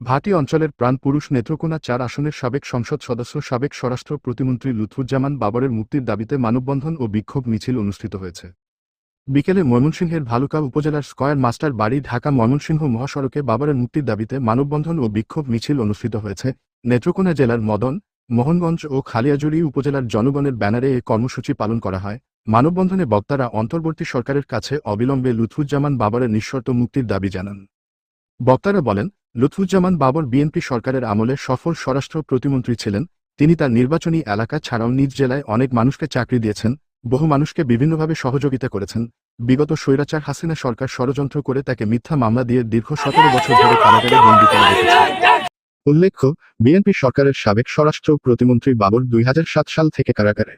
ভাটি অঞ্চলের প্রাণপুরুষ নেত্রকোনা চার আসনের সাবেক সংসদ সদস্য, সাবেক স্বরাষ্ট্র প্রতিমন্ত্রী লুৎফুজ্জামান বাবরের মুক্তির দাবিতে মানববন্ধন ও বিক্ষোভ মিছিল অনুষ্ঠিত হয়েছে। বিকেলে ময়মনসিংহের ভালুকা উপজেলার স্কয়ার মাস্টার বাড়ি, ঢাকা ময়মনসিংহ মহাসড়কে বাবরের মুক্তির দাবিতে মানববন্ধন ও বিক্ষোভ মিছিল অনুষ্ঠিত হয়েছে। নেত্রকোনা জেলার মদন, মোহনগঞ্জ ও খালিয়াজুড়ি উপজেলার জনগণের ব্যানারে এ কর্মসূচি পালন করা হয়। মানববন্ধনে বক্তারা অন্তর্বর্তী সরকারের কাছে অবিলম্বে লুৎফুজ্জামান বাবরের নিঃশর্ত মুক্তির দাবি জানান। বক্তারা বলেন লুৎফুজ্জামান বাবর বিএনপি সরকারের আমলে সফল স্বরাষ্ট্র প্রতিমন্ত্রী ছিলেন, তিনি তার নির্বাচনী এলাকা ছাড়াও নিজ জেলায় অনেক মানুষকে চাকরি দিয়েছেন, বহু মানুষকে বিভিন্নভাবে সহযোগিতা করেছেন। বিগত স্বৈরাচার হাসিনা সরকার ষড়যন্ত্র করে তাকে মিথ্যা মামলা দিয়ে দীর্ঘ সতেরো বছর ধরে কারাগারে বন্দী করে রেখেছে। উল্লেখ্য, বিএনপি সরকারের সাবেক স্বরাষ্ট্র প্রতিমন্ত্রী বাবর দুই হাজার সাত সাল থেকে কারাগারে।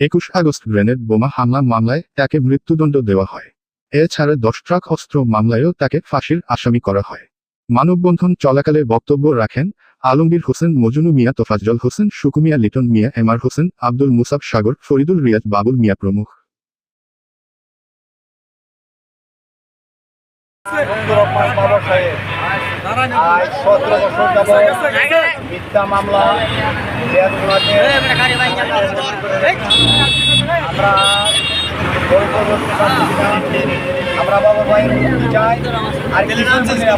একুশ আগস্ট গ্রেনেড বোমা হামলা মামলায় তাকে মৃত্যুদণ্ড দেওয়া হয়। এছাড়া দশ ট্রাক অস্ত্র মামলায়ও তাকে ফাঁসির আসামি করা হয়। মানববন্ধন চলাকালে বক্তব্য রাখেন আলমগীর হোসেন, মজনু মিয়া, তোফাজ্জল হোসেন, সুকুমিয়া, লিটন মিয়া, এমআর হোসেন, আব্দুল মুসাব সাগর, ফরিদুল রিয়াজ বাবুল মিয়া প্রমুখ আমরা। আমরা বাবা ভাইয়ের মুক্তি চাই আর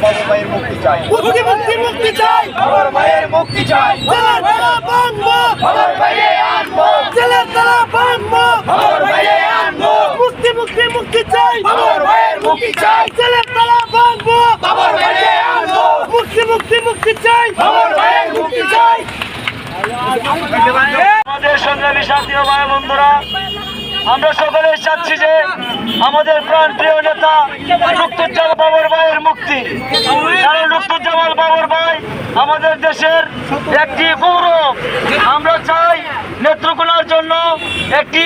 বাবা ভাইয়ের মুক্তি চাই। মুক্তি মুক্তি মুক্তি চাই। বাবার ভাইয়ের মুক্তি চাই। বাবার ভাইয়ে আনব। জেলের তালা বাঁধবো। বাবার ভাইয়ে আনব। মুক্তি মুক্তি মুক্তি চাই। বাবার ভাইয়ের মুক্তি চাই। জেলের তালা বাঁধবো। বাবার ভাইয়ে আনব। মুক্তি মুক্তি মুক্তি চাই। বাবার ভাইয়ের মুক্তি চাই। আমাদের সংগ্রামী সাথী ভাই বন্ধুরা আমরা সকলে চাচ্ছি যে আমাদের প্রাণ প্রিয় নেতা লুপ্তুজ্জামান বাবর ভাইয়ের মুক্তি। কারণ লুপ্তুজ্জামান বাবর ভাই আমাদের দেশের একটি গৌরব। আমরা চাই নেত্রকোনার জন্য একটি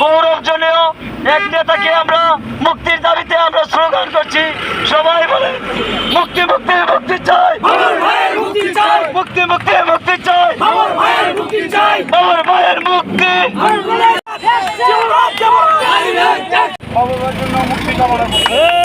গৌরবজনীয় এক নেতাকে আমরা মুক্তির দাবিতে আমরা স্লোগান করছি। সবাই বলে মুক্তি মুক্তি মুক্তি চাই। মুক্তি চাই। মুক্তি মুক্তি মুক্তি চাই আমার ভাইয়ের মুক্তি চাই বাবার ভাইয়ের মুক্তি বাবার জন্য মুক্তি কামনা করি